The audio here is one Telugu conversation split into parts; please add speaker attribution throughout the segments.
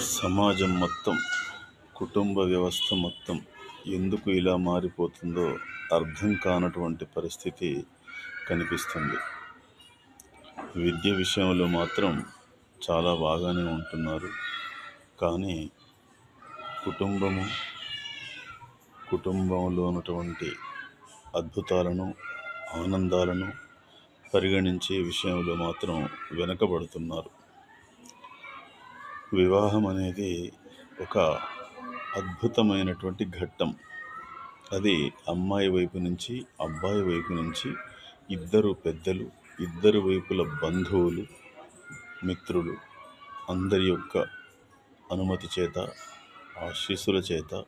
Speaker 1: సమాజం మొత్తం కుటుంబ వ్యవస్థ మొత్తం ఎందుకు ఇలా మారిపోతుందో అర్థం కానటువంటి పరిస్థితి కనిపిస్తుంది. విద్య విషయంలో మాత్రం చాలా బాగానే ఉంటున్నారు. కానీ కుటుంబము కుటుంబంలో ఉన్నటువంటి అద్భుతాలను ఆనందాలను పరిగణించే విషయంలో మాత్రం వెనకబడుతున్నారు. వివాహం అనేది ఒక అద్భుతమైనటువంటి ఘట్టం. అది అమ్మాయి వైపు నుంచి అబ్బాయి వైపు నుంచి ఇద్దరు పెద్దలు ఇద్దరు వైపుల బంధువులు మిత్రులు అందరి యొక్క అనుమతి చేత ఆశీస్సుల చేత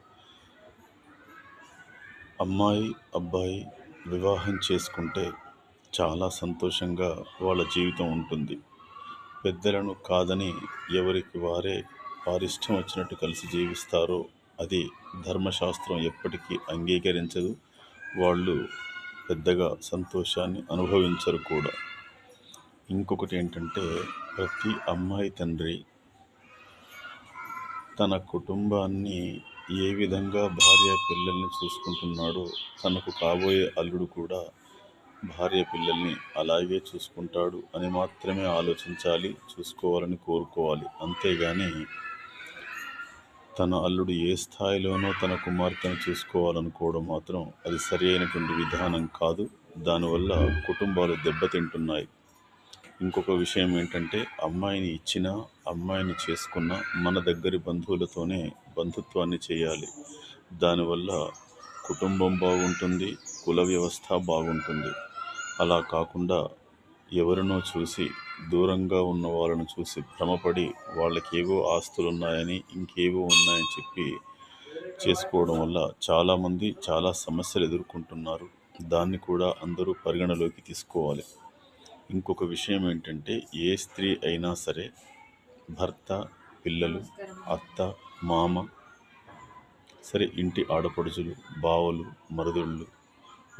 Speaker 1: అమ్మాయి అబ్బాయి వివాహం చేసుకుంటే చాలా సంతోషంగా వాళ్ళ జీవితం ఉంటుంది. పెద్దలను కాదని ఎవరికి వారే వారిష్టం వచ్చినట్టు కలిసి జీవిస్తారో అది ధర్మశాస్త్రం ఎప్పటికీ అంగీకరించదు. వాళ్ళు పెద్దగా సంతోషాన్ని అనుభవించరు కూడా. ఇంకొకటి ఏంటంటే ప్రతి అమ్మాయి తండ్రి తన కుటుంబాన్ని ఏ విధంగా భార్య పిల్లల్ని చూసుకుంటున్నాడో తనకు కాబోయే అల్లుడు కూడా భార్య పిల్లల్ని అలాగే చూసుకుంటాడు అని మాత్రమే ఆలోచించాలి చూసుకోవాలని కోరుకోవాలి. అంతేగాని తన అల్లుడు ఏ స్థాయిలోనో తన కుమార్తెను చూసుకోవాలనుకోవడం మాత్రం అది సరి అయినటువంటి విధానం కాదు. దానివల్ల కుటుంబాలు దెబ్బతింటున్నాయి. ఇంకొక విషయం ఏంటంటే అమ్మాయిని ఇచ్చినా అమ్మాయిని చేసుకున్న మన దగ్గరి బంధువులతోనే బంధుత్వాన్ని చేయాలి. దానివల్ల కుటుంబం బాగుంటుంది కుల వ్యవస్థ బాగుంటుంది. అలా కాకుండా ఎవరినో చూసి దూరంగా ఉన్న వాళ్ళను చూసి భ్రమపడి వాళ్ళకి ఏవో ఆస్తులు ఉన్నాయని ఇంకేవో ఉన్నాయని చెప్పి చేసుకోవడం వల్ల చాలామంది చాలా సమస్యలు ఎదుర్కొంటున్నారు. దాన్ని కూడా అందరూ పరిగణలోకి తీసుకోవాలి. ఇంకొక విషయం ఏంటంటే ఏ స్త్రీ అయినా సరే భర్త పిల్లలు అత్త మామ సరే ఇంటి ఆడపడుచులు బావలు మరుదుళ్ళు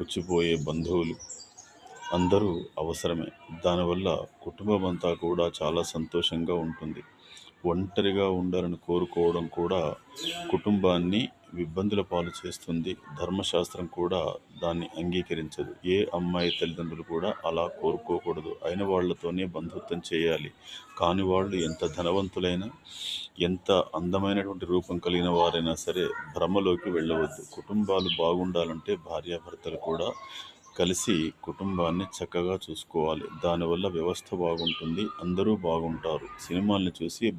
Speaker 1: వచ్చిపోయే బంధువులు అందరూ అవసరమే. దానివల్ల కుటుంబం అంతా కూడా చాలా సంతోషంగా ఉంటుంది. ఒంటరిగా ఉండాలని కోరుకోవడం కూడా కుటుంబాన్ని ఇబ్బందుల పాలు చేస్తుంది. ధర్మశాస్త్రం కూడా దాన్ని అంగీకరించదు. ఏ అమ్మాయి తల్లిదండ్రులు కూడా అలా కోరుకోకూడదు. అయిన వాళ్ళతోనే బంధుత్వం చేయాలి. కాని వాళ్ళు ఎంత ధనవంతులైనా ఎంత అందమైనటువంటి రూపం కలిగిన వారైనా సరే భ్రమలోకి వెళ్ళవద్దు. కుటుంబాలు బాగుండాలంటే భార్యాభర్తలు కూడా కలిసి కుటుంబాన్ని చక్కగా చూసుకోవాలి. దానివల్ల వ్యవస్థ బాగుంటుంది అందరూ బాగుంటారు. సినిమాల్ని చూసి